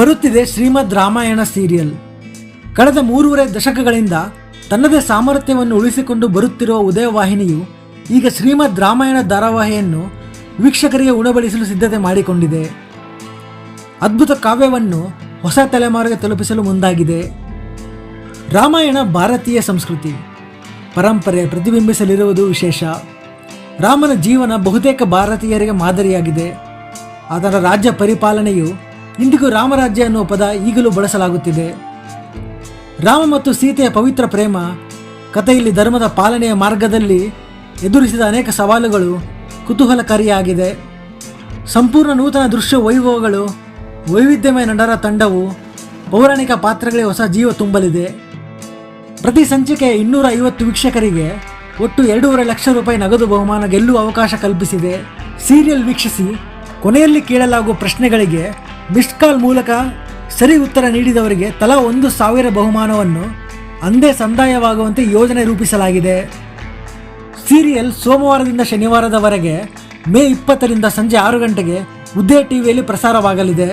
ಬರುತ್ತಿದೆ ಶ್ರೀಮದ್ ರಾಮಾಯಣ ಸೀರಿಯಲ್. ಕಳೆದ ಮೂರುವರೆ ದಶಕಗಳಿಂದ ತನ್ನದೇ ಸಾಮರ್ಥ್ಯವನ್ನು ಉಳಿಸಿಕೊಂಡು ಬರುತ್ತಿರುವ ಉದಯವಾಹಿನಿಯು ಈಗ ಶ್ರೀಮದ್ ರಾಮಾಯಣ ಧಾರಾವಾಹಿಯನ್ನು ವೀಕ್ಷಕರಿಗೆ ಉಣಬಡಿಸಲು ಸಿದ್ಧತೆ ಮಾಡಿಕೊಂಡಿದೆ. ಅದ್ಭುತ ಕಾವ್ಯವನ್ನು ಹೊಸ ತಲೆಮಾರಿಗೆ ತಲುಪಿಸಲು ಮುಂದಾಗಿದೆ. ರಾಮಾಯಣ ಭಾರತೀಯ ಸಂಸ್ಕೃತಿ. ಪರಂಪರೆ ಪ್ರತಿಬಿಂಬಿಸಲಿರುವುದು ವಿಶೇಷ. ರಾಮನ ಜೀವನ ಬಹುತೇಕ ಭಾರತೀಯರಿಗೆ ಮಾದರಿಯಾಗಿದೆ. ಅದರ ರಾಜ್ಯ ಪರಿಪಾಲನೆಯು ಇಂದಿಗೂ ರಾಮರಾಜ್ಯ ಅನ್ನುವ ಪದ ಈಗಲೂ ಬಳಸಲಾಗುತ್ತಿದೆ. ರಾಮ ಮತ್ತು ಸೀತೆಯ ಪವಿತ್ರ ಪ್ರೇಮ, ಕಥೆಯಲ್ಲಿ ಧರ್ಮದ ಪಾಲನೆಯ ಮಾರ್ಗದಲ್ಲಿ ಎದುರಿಸಿದ ಅನೇಕ ಸವಾಲುಗಳು ಕುತೂಹಲಕಾರಿಯಾಗಿದೆ. ಸಂಪೂರ್ಣ ನೂತನ ದೃಶ್ಯ ವೈಭವಗಳು, ವೈವಿಧ್ಯಮಯ ನಡರ ತಂಡವು, ಪೌರಾಣಿಕ ಪಾತ್ರಗಳಿಗೆ ಹೊಸ ಜೀವ ತುಂಬಲಿದೆ. ಪ್ರತಿ ಸಂಚಿಕೆ ಇನ್ನೂರ ಐವತ್ತು ವೀಕ್ಷಕರಿಗೆ ಒಟ್ಟು ಎರಡೂವರೆ ಲಕ್ಷ ರೂಪಾಯಿ ನಗದು ಬಹುಮಾನ ಗೆಲ್ಲುವ ಅವಕಾಶ ಕಲ್ಪಿಸಿದೆ. ಸೀರಿಯಲ್ ವೀಕ್ಷಿಸಿ, ಕೊನೆಯಲ್ಲಿ ಕೇಳಲಾಗುವ ಪ್ರಶ್ನೆಗಳಿಗೆ ಮಿಸ್ಡ್ ಕಾಲ್ ಮೂಲಕ ಸರಿ ಉತ್ತರ ನೀಡಿದವರಿಗೆ ತಲಾ ಒಂದು ಸಾವಿರ ಬಹುಮಾನವನ್ನು ಅಂದೇ ಸಂದಾಯವಾಗುವಂತೆ ಯೋಜನೆ ರೂಪಿಸಲಾಗಿದೆ. ಸೀರಿಯಲ್ ಸೋಮವಾರದಿಂದ ಶನಿವಾರದವರೆಗೆ ಮೇ ಇಪ್ಪತ್ತರಿಂದ ಸಂಜೆ ಆರು ಗಂಟೆಗೆ ಉದ್ದೇ ಟಿವಿಯಲ್ಲಿ ಪ್ರಸಾರವಾಗಲಿದೆ.